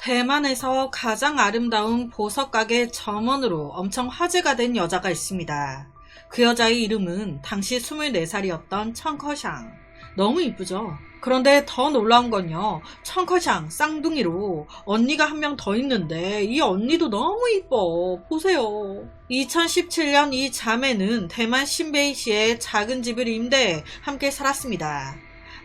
대만에서 가장 아름다운 보석 가게 점원으로 엄청 화제가 된 여자가 있습니다. 그 여자의 이름은 당시 24살이었던 청커샹. 너무 이쁘죠? 그런데 더 놀라운 건요. 청커샹 쌍둥이로 언니가 한 명 더 있는데 이 언니도 너무 이뻐. 보세요. 2017년 이 자매는 대만 신베이시의 작은 집을 임대해 함께 살았습니다.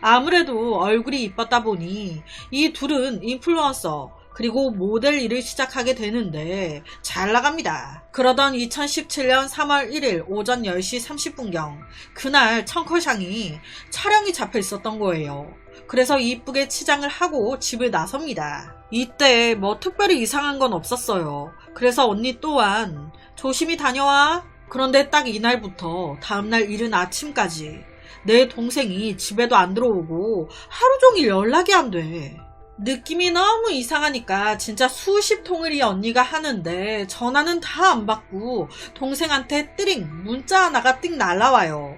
아무래도 얼굴이 이뻤다 보니 이 둘은 인플루언서 그리고 모델 일을 시작하게 되는데 잘 나갑니다. 그러던 2017년 3월 1일 오전 10시 30분경 그날 청커샹이 촬영이 잡혀 있었던 거예요. 그래서 이쁘게 치장을 하고 집을 나섭니다. 이때 뭐 특별히 이상한 건 없었어요. 그래서 언니 또한 조심히 다녀와. 그런데 딱 이날부터 다음날 이른 아침까지 내 동생이 집에도 안 들어오고 하루 종일 연락이 안 돼. 느낌이 너무 이상하니까 진짜 수십 통을 이 언니가 하는데 전화는 다 안 받고 동생한테 뜨링 문자 하나가 띵 날라와요.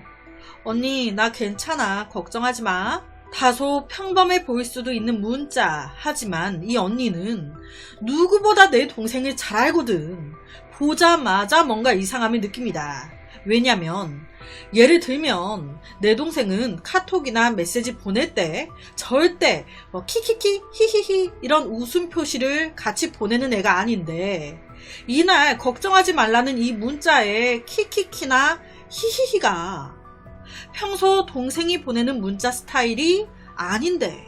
언니 나 괜찮아 걱정하지 마. 다소 평범해 보일 수도 있는 문자 하지만 이 언니는 누구보다 내 동생을 잘 알거든. 보자마자 뭔가 이상함을 느낍니다. 왜냐면 예를 들면 내 동생은 카톡이나 메시지 보낼 때 절대 뭐 키키키 히히히 이런 웃음 표시를 같이 보내는 애가 아닌데 이날 걱정하지 말라는 이 문자에 키키키나 히히히가 평소 동생이 보내는 문자 스타일이 아닌데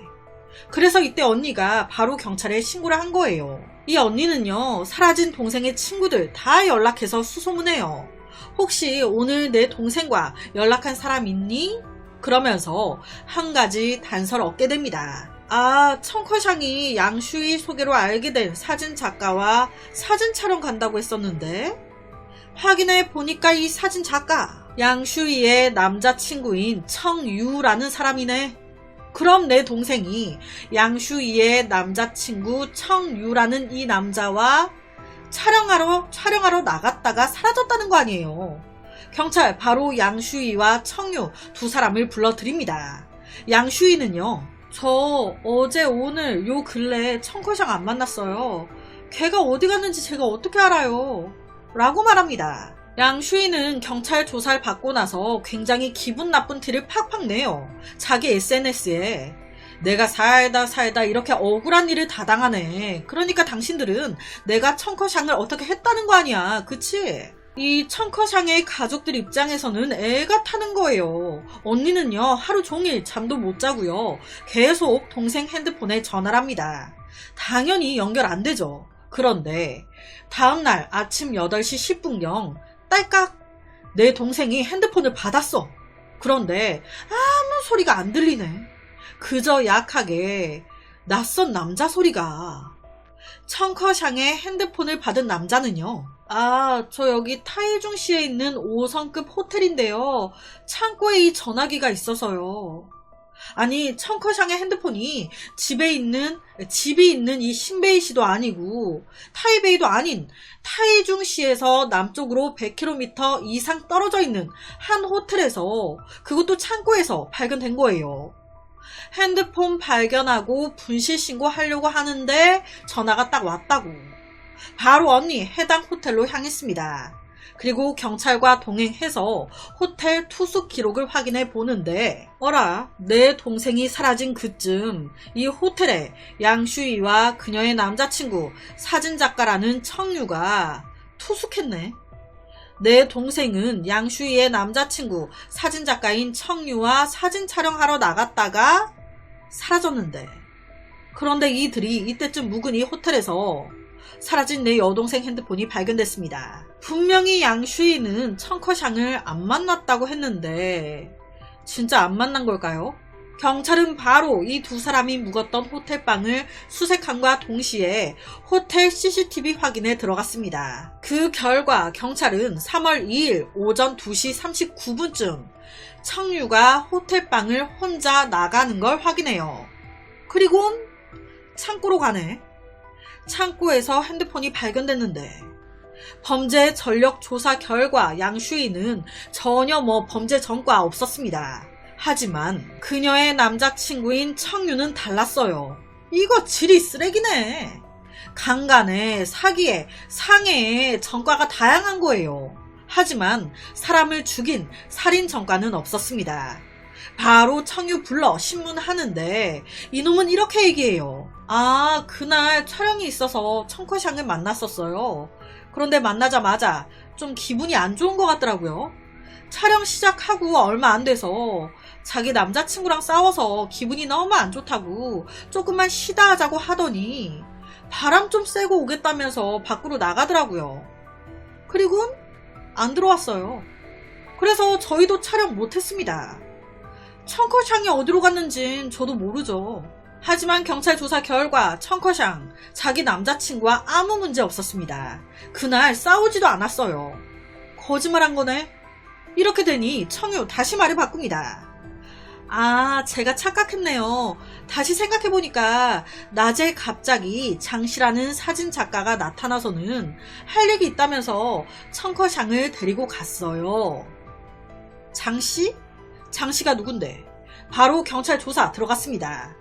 그래서 이때 언니가 바로 경찰에 신고를 한 거예요. 이 언니는요 사라진 동생의 친구들 다 연락해서 수소문해요. 혹시 오늘 내 동생과 연락한 사람 있니? 그러면서 한 가지 단서를 얻게 됩니다. 아, 청커샹이 양슈이 소개로 알게 된 사진 작가와 사진 촬영 간다고 했었는데 확인해 보니까 이 사진 작가 양슈이의 남자친구인 청유라는 사람이네. 그럼 내 동생이 양슈이의 남자친구 청유라는 이 남자와 촬영하러 촬영하러 나갔다가 사라졌다는 거 아니에요. 경찰 바로 양슈이와 청유 두 사람을 불러드립니다. 양슈이는요. 저 어제 오늘 요 근래 청커샹 안 만났어요. 걔가 어디 갔는지 제가 어떻게 알아요? 라고 말합니다. 양슈이는 경찰 조사를 받고 나서 굉장히 기분 나쁜 티를 팍팍 내요. 자기 SNS에 내가 살다 살다 이렇게 억울한 일을 다 당하네. 그러니까 당신들은 내가 청커샹을 어떻게 했다는 거 아니야. 그치? 이 청커샹의 가족들 입장에서는 애가 타는 거예요. 언니는요, 하루 종일 잠도 못 자고요. 계속 동생 핸드폰에 전화를 합니다. 당연히 연결 안 되죠. 그런데 다음날 아침 8시 10분경 딸깍 내 동생이 핸드폰을 받았어. 그런데 아무 소리가 안 들리네. 그저 약하게 낯선 남자 소리가. 청커샹의 핸드폰을 받은 남자는요. 아, 저 여기 타이중시에 있는 5성급 호텔인데요. 창고에 이 전화기가 있어서요. 아니, 청커샹의 핸드폰이 집에 있는, 집이 있는 이 신베이시도 아니고, 타이베이도 아닌, 타이중시에서 남쪽으로 100km 이상 떨어져 있는 한 호텔에서, 그것도 창고에서 발견된 거예요. 핸드폰 발견하고 분실 신고하려고 하는데 전화가 딱 왔다고. 바로 언니 해당 호텔로 향했습니다. 그리고 경찰과 동행해서 호텔 투숙 기록을 확인해 보는데 어라 내 동생이 사라진 그쯤 이 호텔에 양슈이와 그녀의 남자친구 사진작가라는 청유가 투숙했네. 내 동생은 양슈이의 남자친구 사진작가인 청유와 사진 촬영하러 나갔다가 사라졌는데 그런데 이들이 이때쯤 묵은 이 호텔에서 사라진 내 여동생 핸드폰이 발견됐습니다. 분명히 양슈이는 청커샹을 안 만났다고 했는데 진짜 안 만난 걸까요? 경찰은 바로 이 두 사람이 묵었던 호텔방을 수색함과 동시에 호텔 CCTV 확인에 들어갔습니다. 그 결과 경찰은 3월 2일 오전 2시 39분쯤 청유가 호텔방을 혼자 나가는 걸 확인해요. 그리곤 창고로 가네. 창고에서 핸드폰이 발견됐는데 범죄 전력 조사 결과 양슈이는 전혀 뭐 범죄 전과 없었습니다. 하지만 그녀의 남자친구인 청유는 달랐어요. 이거 질이 쓰레기네. 강간에, 사기에, 상해에 전과가 다양한 거예요. 하지만 사람을 죽인 살인 전과는 없었습니다. 바로 청유 불러 신문하는데 이놈은 이렇게 얘기해요. 아, 그날 촬영이 있어서 청커샹을 만났었어요. 그런데 만나자마자 좀 기분이 안 좋은 것 같더라고요. 촬영 시작하고 얼마 안 돼서 자기 남자친구랑 싸워서 기분이 너무 안 좋다고 조금만 쉬다 하자고 하더니 바람 좀 쐬고 오겠다면서 밖으로 나가더라고요. 그리고 안 들어왔어요. 그래서 저희도 촬영 못했습니다. 청커샹이 어디로 갔는진 저도 모르죠. 하지만 경찰 조사 결과 청커샹 자기 남자친구와 아무 문제 없었습니다. 그날 싸우지도 않았어요. 거짓말한 거네? 이렇게 되니 청유 다시 말을 바꿉니다. 아, 제가 착각했네요. 다시 생각해보니까 낮에 갑자기 장 씨라는 사진 작가가 나타나서는 할 얘기 있다면서 청커샹을 데리고 갔어요. 장 씨? 장 씨가 누군데? 바로 경찰 조사 들어갔습니다.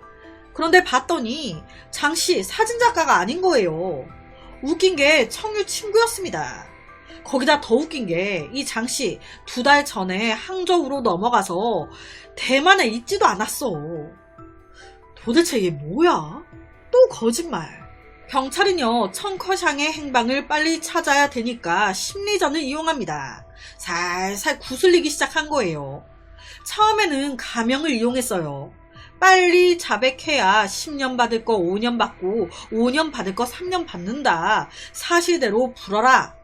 그런데 봤더니 장 씨 사진 작가가 아닌 거예요. 웃긴 게 청유 친구였습니다. 거기다 더 웃긴 게 이 장씨 두 달 전에 항저우로 넘어가서 대만에 있지도 않았어. 도대체 이게 뭐야? 또 거짓말. 경찰은요, 청커샹의 행방을 빨리 찾아야 되니까 심리전을 이용합니다. 살살 구슬리기 시작한 거예요. 처음에는 가명을 이용했어요. 빨리 자백해야 10년 받을 거 5년 받고 5년 받을 거 3년 받는다. 사실대로 불어라.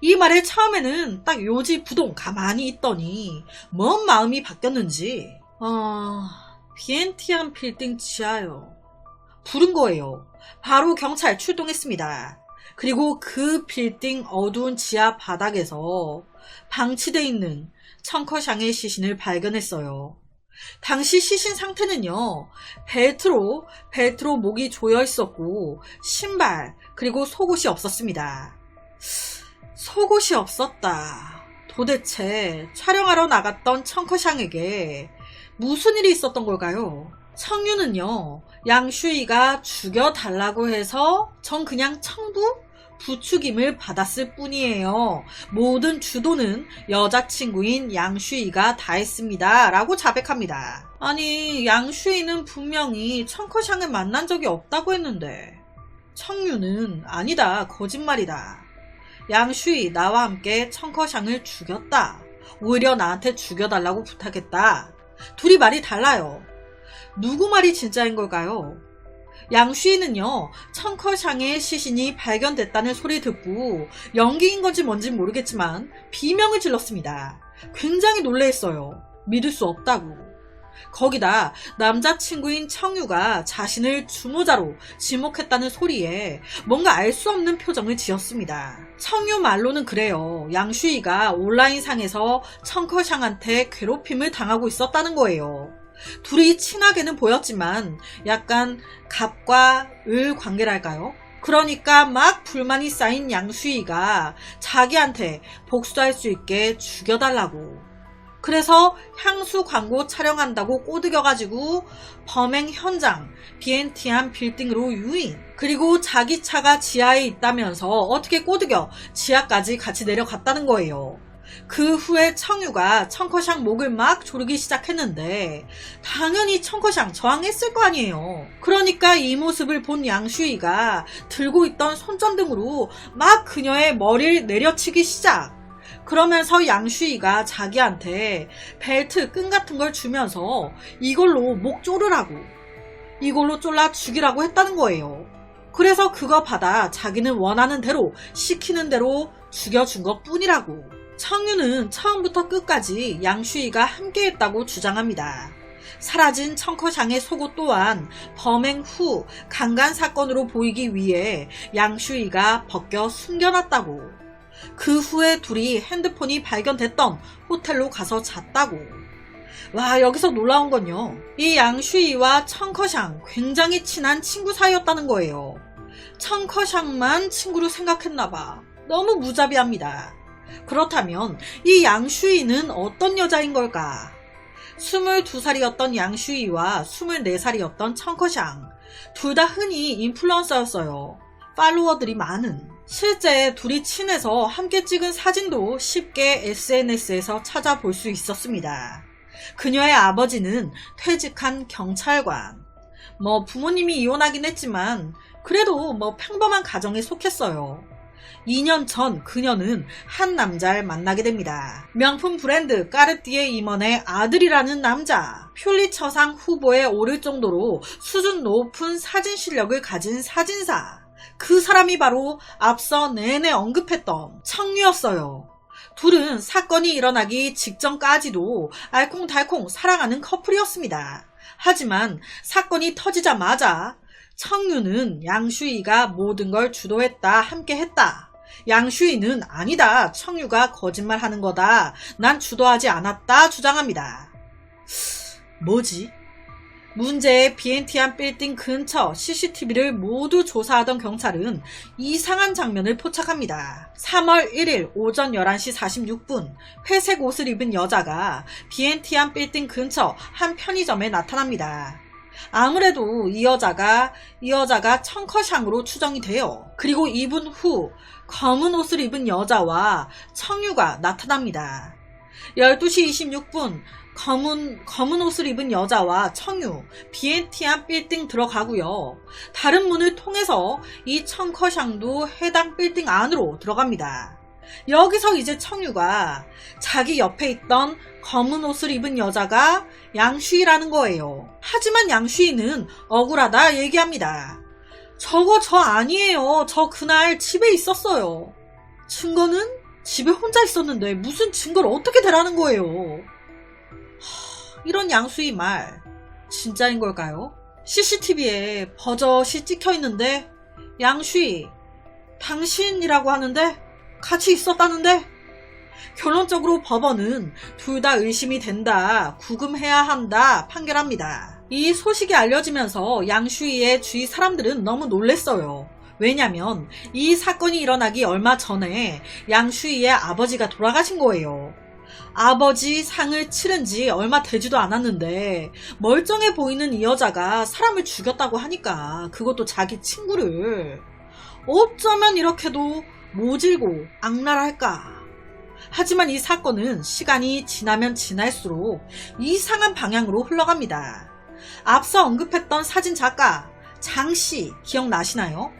이 말에 처음에는 딱 요지 부동 가만히 있더니 뭔 마음이 바뀌었는지 어... 비엔티안 빌딩 지하요. 부른 거예요. 바로 경찰 출동했습니다. 그리고 그 빌딩 어두운 지하 바닥에서 방치돼 있는 청커샹의 시신을 발견했어요. 당시 시신 상태는요, 벨트로, 벨트로 목이 조여 있었고, 신발, 그리고 속옷이 없었습니다. 속옷이 없었다. 도대체 촬영하러 나갔던 청커샹에게 무슨 일이 있었던 걸까요? 청유는요, 양슈이가 죽여달라고 해서 전 그냥 청부? 부추김을 받았을 뿐이에요. 모든 주도는 여자친구인 양슈이가 다 했습니다. 라고 자백합니다. 아니, 양슈이는 분명히 청커샹을 만난 적이 없다고 했는데, 청유는 아니다, 거짓말이다. 양슈이 나와 함께 청커샹을 죽였다. 오히려 나한테 죽여달라고 부탁했다. 둘이 말이 달라요. 누구 말이 진짜인 걸까요? 양슈이는요, 청커샹의 시신이 발견됐다는 소리 듣고 연기인 건지 뭔지 모르겠지만 비명을 질렀습니다. 굉장히 놀래했어요. 믿을 수 없다고. 거기다 남자친구인 청유가 자신을 주모자로 지목했다는 소리에 뭔가 알 수 없는 표정을 지었습니다. 청유 말로는 그래요. 양슈이가 온라인상에서 청커샹한테 괴롭힘을 당하고 있었다는 거예요. 둘이 친하게는 보였지만 약간 갑과 을 관계랄까요? 그러니까 막 불만이 쌓인 양수희가 자기한테 복수할 수 있게 죽여달라고. 그래서 향수 광고 촬영한다고 꼬드겨가지고 범행 현장 비엔티안 빌딩으로 유인. 그리고 자기 차가 지하에 있다면서 어떻게 꼬드겨 지하까지 같이 내려갔다는 거예요. 그 후에 청유가 청커샹 목을 막 조르기 시작했는데 당연히 청커샹 저항했을 거 아니에요. 그러니까 이 모습을 본 양슈이가 들고 있던 손전등으로 막 그녀의 머리를 내려치기 시작. 그러면서 양슈이가 자기한테 벨트 끈 같은 걸 주면서 이걸로 목 조르라고 이걸로 졸라 죽이라고 했다는 거예요. 그래서 그거 받아 자기는 원하는 대로 시키는 대로 죽여준 것 뿐이라고. 청유는 처음부터 끝까지 양슈이가 함께했다고 주장합니다. 사라진 청커샹의 속옷 또한 범행 후 강간 사건으로 보이기 위해 양슈이가 벗겨 숨겨놨다고. 그 후에 둘이 핸드폰이 발견됐던 호텔로 가서 잤다고. 와, 여기서 놀라운 건요. 이 양슈이와 청커샹 굉장히 친한 친구 사이였다는 거예요. 청커샹만 친구로 생각했나봐. 너무 무자비합니다. 그렇다면 이 양슈이는 어떤 여자인 걸까? 22살이었던 양슈이와 24살이었던 청커샹. 둘 다 흔히 인플루언서였어요. 팔로워들이 많은 실제 둘이 친해서 함께 찍은 사진도 쉽게 SNS에서 찾아볼 수 있었습니다. 그녀의 아버지는 퇴직한 경찰관. 뭐 부모님이 이혼하긴 했지만 그래도 뭐 평범한 가정에 속했어요. 2년 전 그녀는 한 남자를 만나게 됩니다. 명품 브랜드 까르띠에 임원의 아들이라는 남자. 퓰리처상 후보에 오를 정도로 수준 높은 사진 실력을 가진 사진사. 그 사람이 바로 앞서 내내 언급했던 청유였어요. 둘은 사건이 일어나기 직전까지도 알콩달콩 사랑하는 커플이었습니다. 하지만 사건이 터지자마자 청유는 양슈이가 모든 걸 주도했다, 함께 했다. 양슈이는 아니다, 청유가 거짓말하는 거다, 난 주도하지 않았다 주장합니다. 뭐지? 문제의 비엔티안 빌딩 근처 CCTV를 모두 조사하던 경찰은 이상한 장면을 포착합니다. 3월 1일 오전 11시 46분 회색 옷을 입은 여자가 비엔티안 빌딩 근처 한 편의점에 나타납니다. 아무래도 이 여자가 이 여자가 청커샹으로 추정이 돼요. 그리고 2분 후 검은 옷을 입은 여자와 청유가 나타납니다. 12시 26분 검은, 검은 옷을 입은 여자와 청유, 비엔티안 빌딩 들어가고요. 다른 문을 통해서 이 청커샹도 해당 빌딩 안으로 들어갑니다. 여기서 이제 청유가 자기 옆에 있던 검은 옷을 입은 여자가 양슈이라는 거예요. 하지만 양슈이는 억울하다 얘기합니다. 저거 저 아니에요. 저 그날 집에 있었어요. 증거는 집에 혼자 있었는데 무슨 증거를 어떻게 대라는 거예요. 이런 양수의 말 진짜인 걸까요? CCTV에 버젓이 찍혀 있는데 양수이 당신이라고 하는데 같이 있었다는데 결론적으로 법원은 둘 다 의심이 된다, 구금해야 한다 판결합니다. 이 소식이 알려지면서 양슈이의 주위 사람들은 너무 놀랬어요. 왜냐면 이 사건이 일어나기 얼마 전에 양슈이의 아버지가 돌아가신 거예요. 아버지 상을 치른 지 얼마 되지도 않았는데 멀쩡해 보이는 이 여자가 사람을 죽였다고 하니까 그것도 자기 친구를 어쩌면 이렇게도 모질고 악랄할까. 하지만 이 사건은 시간이 지나면 지날수록 이상한 방향으로 흘러갑니다. 앞서 언급했던 사진 작가 장씨 기억나시나요?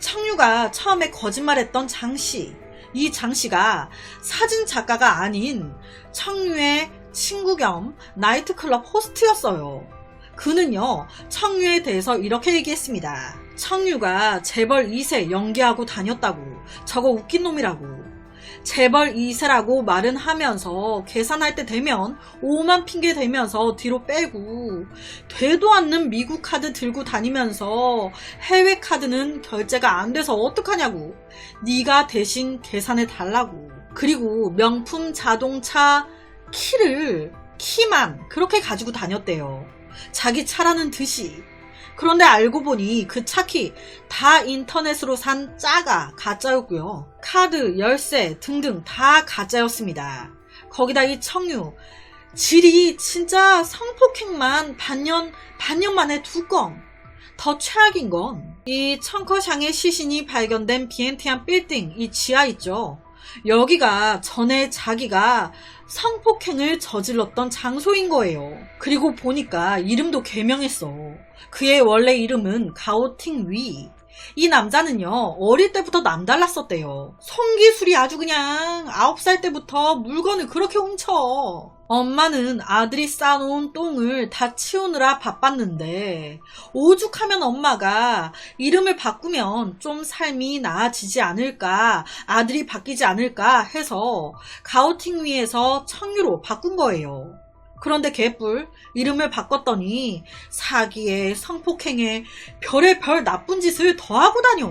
청유가 처음에 거짓말했던 장씨. 이 장씨가 사진 작가가 아닌 청유의 친구 겸 나이트클럽 호스트였어요. 그는요, 청유에 대해서 이렇게 얘기했습니다. 청유가 재벌 2세 연기하고 다녔다고. 저거 웃긴 놈이라고. 재벌 2세라고 말은 하면서 계산할 때 되면 5만 핑계 대면서 뒤로 빼고 되도 않는 미국 카드 들고 다니면서 해외 카드는 결제가 안 돼서 어떡하냐고. 네가 대신 계산해 달라고. 그리고 명품 자동차 키를 키만 그렇게 가지고 다녔대요. 자기 차라는 듯이 그런데 알고 보니 그 차키 다 인터넷으로 산 짜가 가짜였고요. 카드, 열쇠 등등 다 가짜였습니다. 거기다 이 청유 질이 진짜 성폭행만 반년 반년 만에 두 건. 더 최악인 건 이 청커샹의 시신이 발견된 비엔티안 빌딩 이 지하 있죠. 여기가 전에 자기가 성폭행을 저질렀던 장소인 거예요. 그리고 보니까 이름도 개명했어. 그의 원래 이름은 가오팅 위. 이 남자는요, 어릴 때부터 남달랐었대요. 손기술이 아주 그냥 9살 때부터 물건을 그렇게 훔쳐. 엄마는 아들이 쌓아놓은 똥을 다 치우느라 바빴는데, 오죽하면 엄마가 이름을 바꾸면 좀 삶이 나아지지 않을까, 아들이 바뀌지 않을까 해서 가오팅 위에서 청유로 바꾼 거예요. 그런데 개뿔 이름을 바꿨더니 사기에 성폭행에 별의 별 나쁜 짓을 더하고 다녀.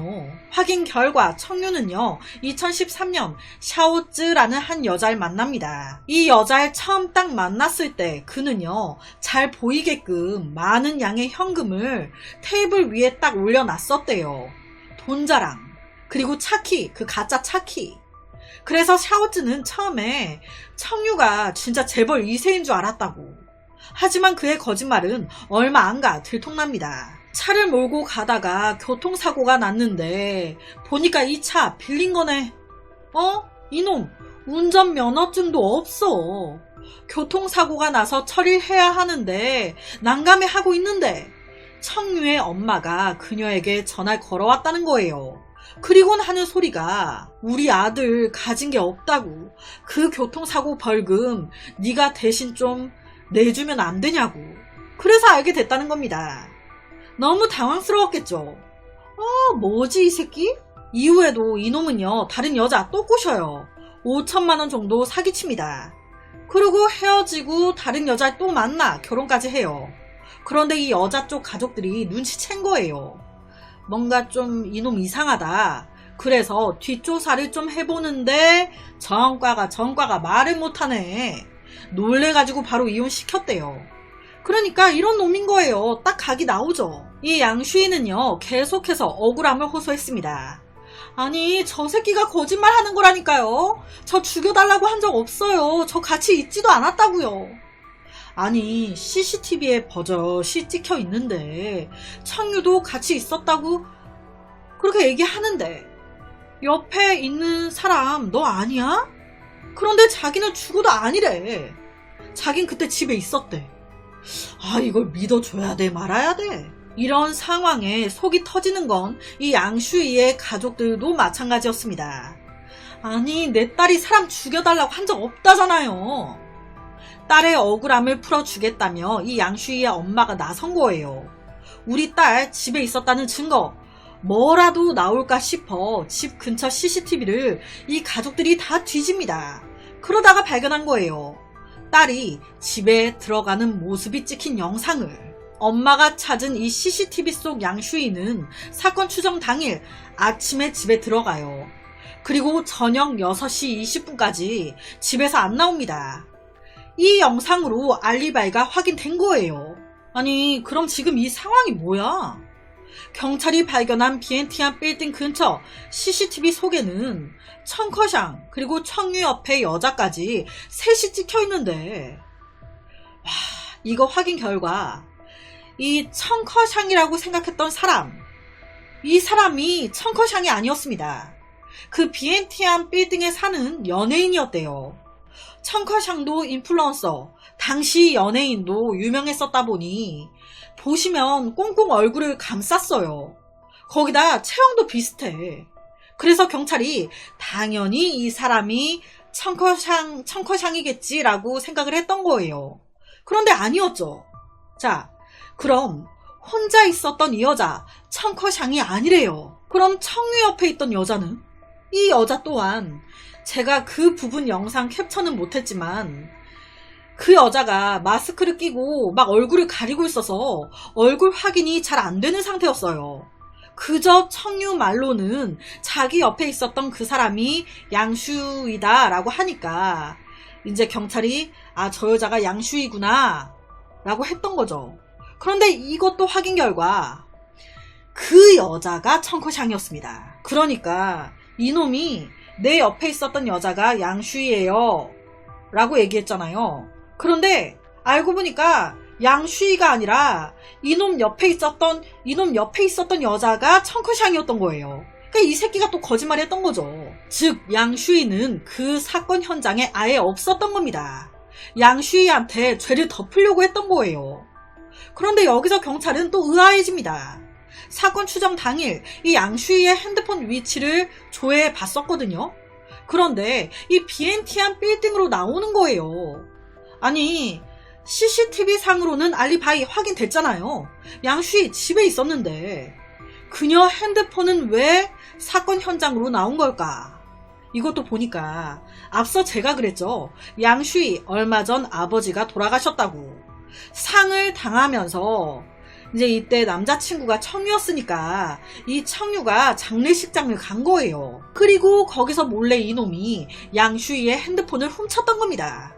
확인 결과 청유는요 2013년 샤오쯔라는 한 여자를 만납니다. 이 여자를 처음 딱 만났을 때 그는요 잘 보이게끔 많은 양의 현금을 테이블 위에 딱 올려놨었대요. 돈자랑 그리고 차키 그 가짜 차키 그래서 샤오즈는 처음에 청유가 진짜 재벌 2세인 줄 알았다고. 하지만 그의 거짓말은 얼마 안 가 들통납니다. 차를 몰고 가다가 교통사고가 났는데 보니까 이 차 빌린 거네. 어? 이놈 운전 면허증도 없어. 교통사고가 나서 처리해야 하는데 난감해 하고 있는데 청유의 엄마가 그녀에게 전화를 걸어왔다는 거예요. 그리곤 하는 소리가 우리 아들 가진 게 없다고 그 교통사고 벌금 네가 대신 좀 내주면 안 되냐고 그래서 알게 됐다는 겁니다. 너무 당황스러웠겠죠. 어 뭐지 이 새끼? 이후에도 이놈은요 다른 여자 또 꼬셔요. 5천만 원 정도 사기칩니다. 그리고 헤어지고 다른 여자 또 만나 결혼까지 해요. 그런데 이 여자 쪽 가족들이 눈치챈 거예요. 뭔가 좀 이놈 이상하다. 그래서 뒷조사를 좀 해보는데 전과가 전과가 말을 못하네. 놀래가지고 바로 이혼시켰대요. 그러니까 이런 놈인 거예요. 딱 각이 나오죠. 이 양슈이는요 계속해서 억울함을 호소했습니다. 아니 저 새끼가 거짓말 하는 거라니까요. 저 죽여달라고 한 적 없어요. 저 같이 있지도 않았다고요. 아니 CCTV에 버젓이 찍혀 있는데 청유도 같이 있었다고 그렇게 얘기하는데 옆에 있는 사람 너 아니야? 그런데 자기는 죽어도 아니래. 자긴 그때 집에 있었대. 아 이걸 믿어줘야 돼 말아야 돼. 이런 상황에 속이 터지는 건 이 양슈이의 가족들도 마찬가지였습니다. 아니 내 딸이 사람 죽여달라고 한 적 없다잖아요. 딸의 억울함을 풀어주겠다며 이 양슈이의 엄마가 나선 거예요. 우리 딸 집에 있었다는 증거 뭐라도 나올까 싶어 집 근처 CCTV를 이 가족들이 다 뒤집니다. 그러다가 발견한 거예요. 딸이 집에 들어가는 모습이 찍힌 영상을. 엄마가 찾은 이 CCTV 속 양슈이는 사건 추정 당일 아침에 집에 들어가요. 그리고 저녁 6시 20분까지 집에서 안 나옵니다. 이 영상으로 알리바이가 확인된 거예요. 아니, 그럼 지금 이 상황이 뭐야? 경찰이 발견한 비엔티안 빌딩 근처 CCTV 속에는 청커샹 그리고 청유 옆에 여자까지 셋이 찍혀 있는데 와, 이거 확인 결과 이 청커샹이라고 생각했던 사람 이 사람이 청커샹이 아니었습니다. 그 비엔티안 빌딩에 사는 연예인이었대요. 청커샹도 인플루언서, 당시 연예인도 유명했었다 보니 보시면 꽁꽁 얼굴을 감쌌어요. 거기다 체형도 비슷해. 그래서 경찰이 당연히 이 사람이 청커샹, 청커샹이겠지라고 생각을 했던 거예요. 그런데 아니었죠. 자, 그럼 혼자 있었던 이 여자 청커샹이 아니래요. 그럼 청유 옆에 있던 여자는? 이 여자 또한 제가 그 부분 영상 캡처는 못했지만 그 여자가 마스크를 끼고 막 얼굴을 가리고 있어서 얼굴 확인이 잘 안 되는 상태였어요. 그저 청유 말로는 자기 옆에 있었던 그 사람이 양슈이다 라고 하니까 이제 경찰이 아 저 여자가 양슈이구나 라고 했던 거죠. 그런데 이것도 확인 결과 그 여자가 청커샹이었습니다. 그러니까 이놈이 내 옆에 있었던 여자가 양슈이예요 라고 얘기했잖아요. 그런데 알고 보니까 양슈이가 아니라 이놈 옆에 있었던 이놈 옆에 있었던 여자가 청커샹이었던 거예요. 그러니까 이 새끼가 또 거짓말 했던 거죠. 즉 양슈이는 그 사건 현장에 아예 없었던 겁니다. 양슈이한테 죄를 덮으려고 했던 거예요. 그런데 여기서 경찰은 또 의아해집니다. 사건 추정 당일 이 양슈이의 핸드폰 위치를 조회해 봤었거든요. 그런데 이 비엔티안 빌딩으로 나오는 거예요. 아니 CCTV 상으로는 알리바이 확인됐잖아요. 양슈이 집에 있었는데 그녀 핸드폰은 왜 사건 현장으로 나온 걸까? 이것도 보니까 앞서 제가 그랬죠. 양슈이 얼마 전 아버지가 돌아가셨다고. 상을 당하면서 이제 이때 남자친구가 청유였으니까 이 청유가 장례식장을 간 거예요. 그리고 거기서 몰래 이놈이 양슈이의 핸드폰을 훔쳤던 겁니다.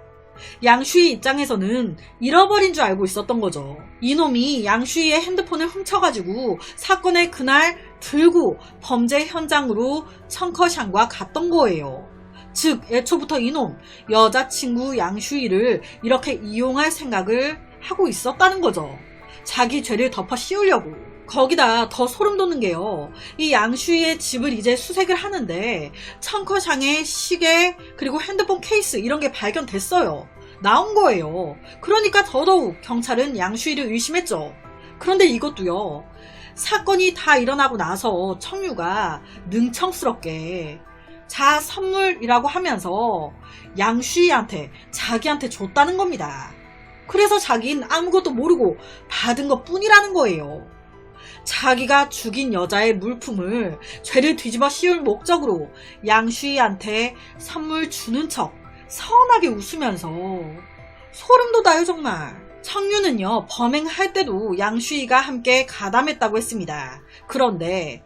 양슈이 입장에서는 잃어버린 줄 알고 있었던 거죠. 이놈이 양슈이의 핸드폰을 훔쳐가지고 사건의 그날 들고 범죄 현장으로 청커샹과 갔던 거예요. 즉, 애초부터 이놈, 여자친구 양슈이를 이렇게 이용할 생각을 하고 있었다는 거죠. 자기 죄를 덮어 씌우려고. 거기다 더 소름 돋는 게요. 이 양슈이의 집을 이제 수색을 하는데 청커샹의 시계 그리고 핸드폰 케이스 이런 게 발견됐어요. 나온 거예요. 그러니까 더더욱 경찰은 양슈이를 의심했죠. 그런데 이것도요. 사건이 다 일어나고 나서 청유가 능청스럽게 자 선물이라고 하면서 양슈이한테 자기한테 줬다는 겁니다. 그래서 자긴 아무것도 모르고 받은 것 뿐이라는 거예요. 자기가 죽인 여자의 물품을 죄를 뒤집어 씌울 목적으로 양슈이한테 선물 주는 척 선하게 웃으면서 소름 돋아요 정말. 청유는요 범행할 때도 양슈이가 함께 가담했다고 했습니다. 그런데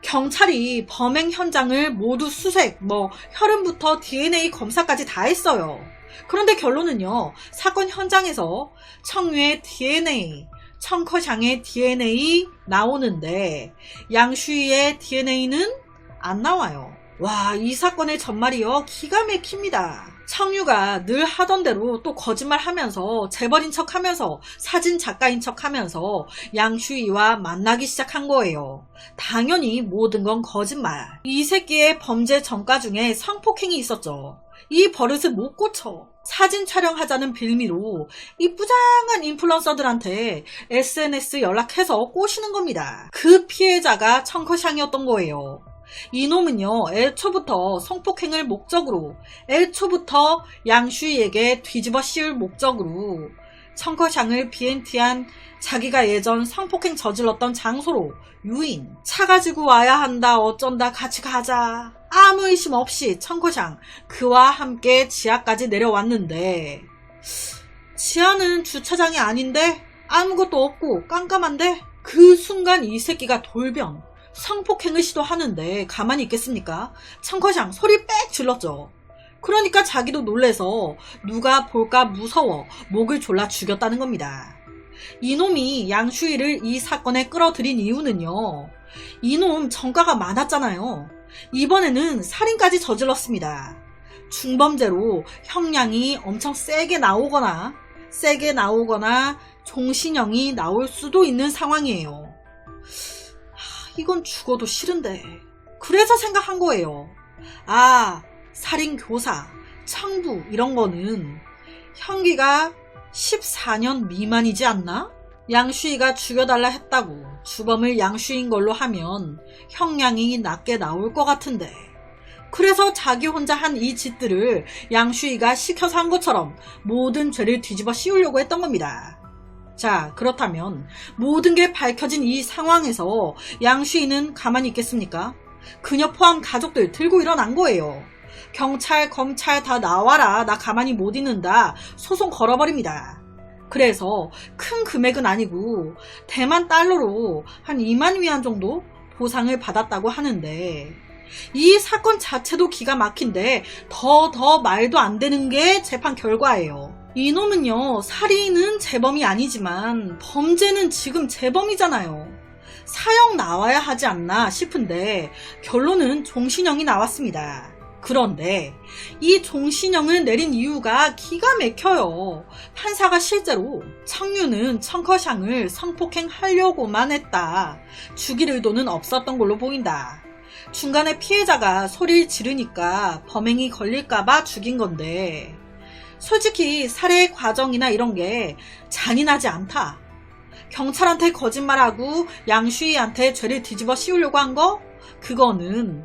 경찰이 범행 현장을 모두 수색, 뭐 혈흔부터 DNA 검사까지 다 했어요. 그런데 결론은요 사건 현장에서 청유의 DNA, 청커샹의 DNA 나오는데 양슈이의 DNA는 안 나와요. 와, 이 사건의 전말이요. 기가 막힙니다. 청유가 늘 하던 대로 또 거짓말 하면서 재벌인 척 하면서 사진 작가인 척 하면서 양슈이와 만나기 시작한 거예요. 당연히 모든 건 거짓말. 이 새끼의 범죄 전과 중에 성폭행이 있었죠. 이 버릇을 못 고쳐. 사진 촬영하자는 빌미로 이 부장한 인플루언서들한테 SNS 연락해서 꼬시는 겁니다. 그 피해자가 청커샹이었던 거예요. 이놈은요, 애초부터 성폭행을 목적으로, 애초부터 양슈이에게 뒤집어 씌울 목적으로 청커샹을 비엔티한 자기가 예전 성폭행 저질렀던 장소로 유인, 차 가지고 와야 한다, 어쩐다, 같이 가자. 아무 의심 없이 청커샹 그와 함께 지하까지 내려왔는데, 지하는 주차장이 아닌데, 아무것도 없고 깜깜한데, 그 순간 이 새끼가 돌변, 성폭행을 시도하는데 가만히 있겠습니까? 청커샹 소리 빽 질렀죠. 그러니까 자기도 놀래서 누가 볼까 무서워 목을 졸라 죽였다는 겁니다. 이놈이 양슈이를 이 사건에 끌어들인 이유는요. 이놈 전과가 많았잖아요. 이번에는 살인까지 저질렀습니다. 중범죄로 형량이 엄청 세게 나오거나 세게 나오거나 종신형이 나올 수도 있는 상황이에요. 이건 죽어도 싫은데. 그래서 생각한 거예요. 아, 살인 교사, 창부 이런 거는 형기가 14년 미만이지 않나? 양슈이가 죽여달라 했다고 주범을 양슈인 걸로 하면 형량이 낮게 나올 것 같은데. 그래서 자기 혼자 한 이 짓들을 양슈이가 시켜서 한 것처럼 모든 죄를 뒤집어 씌우려고 했던 겁니다. 자, 그렇다면 모든 게 밝혀진 이 상황에서 양슈이는 가만히 있겠습니까? 그녀 포함 가족들 들고 일어난 거예요. 경찰, 검찰 다 나와라. 나 가만히 못 있는다. 소송 걸어버립니다. 그래서 큰 금액은 아니고 대만 달러로 한 2만 위안 정도 보상을 받았다고 하는데 이 사건 자체도 기가 막힌데 더더 말도 안 되는 게 재판 결과예요. 이놈은요, 살인은 재범이 아니지만 범죄는 지금 재범이잖아요. 사형 나와야 하지 않나 싶은데 결론은 종신형이 나왔습니다. 그런데 이 종신형을 내린 이유가 기가 막혀요. 판사가 실제로 청유는 청커샹을 성폭행하려고만 했다. 죽일 의도는 없었던 걸로 보인다. 중간에 피해자가 소리를 지르니까 범행이 걸릴까봐 죽인 건데 솔직히 살해 과정이나 이런 게 잔인하지 않다. 경찰한테 거짓말하고 양슈이한테 죄를 뒤집어 씌우려고 한 거? 그거는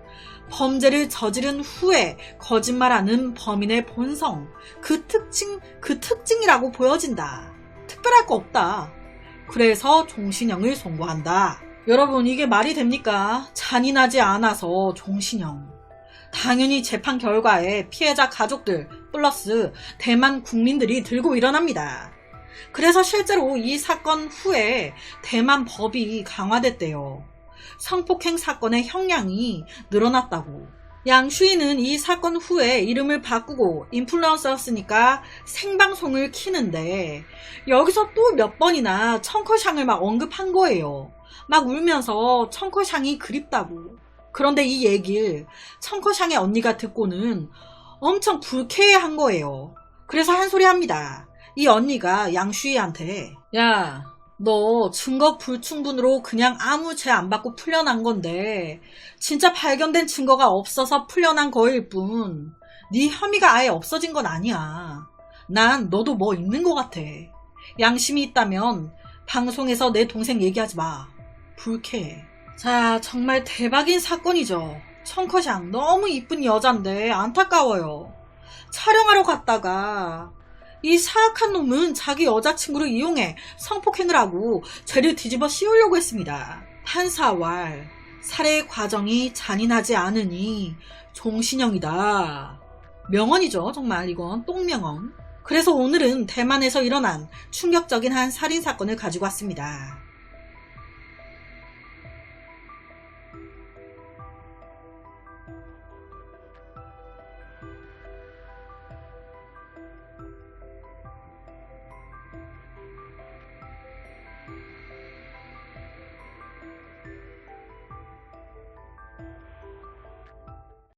범죄를 저지른 후에 거짓말하는 범인의 본성, 그 특징, 그 특징이라고 보여진다. 특별할 거 없다. 그래서 종신형을 선고한다. 여러분, 이게 말이 됩니까? 잔인하지 않아서 종신형. 당연히 재판 결과에 피해자 가족들 플러스 대만 국민들이 들고 일어납니다. 그래서 실제로 이 사건 후에 대만 법이 강화됐대요. 성폭행 사건의 형량이 늘어났다고. 양 슈이는 이 사건 후에 이름을 바꾸고 인플루언서였으니까 생방송을 키는데 여기서 또 몇 번이나 청커샹을 막 언급한 거예요. 막 울면서 청커샹이 그립다고. 그런데 이 얘기를 청커샹의 언니가 듣고는 엄청 불쾌해한 거예요. 그래서 한 소리 합니다. 이 언니가 양슈이한테 야 너 증거 불충분으로 그냥 아무 죄 안 받고 풀려난 건데 진짜 발견된 증거가 없어서 풀려난 거일 뿐. 네 혐의가 아예 없어진 건 아니야. 난 너도 뭐 있는 것 같아. 양심이 있다면 방송에서 내 동생 얘기하지 마. 불쾌해. 자, 정말 대박인 사건이죠. 청커샹 너무 이쁜 여잔데 안타까워요. 촬영하러 갔다가 이 사악한 놈은 자기 여자친구를 이용해 성폭행을 하고 죄를 뒤집어 씌우려고 했습니다. 판사왈 살해 과정이 잔인하지 않으니 종신형이다. 명언이죠, 정말 이건 똥명언. 그래서 오늘은 대만에서 일어난 충격적인 한 살인 사건을 가지고 왔습니다.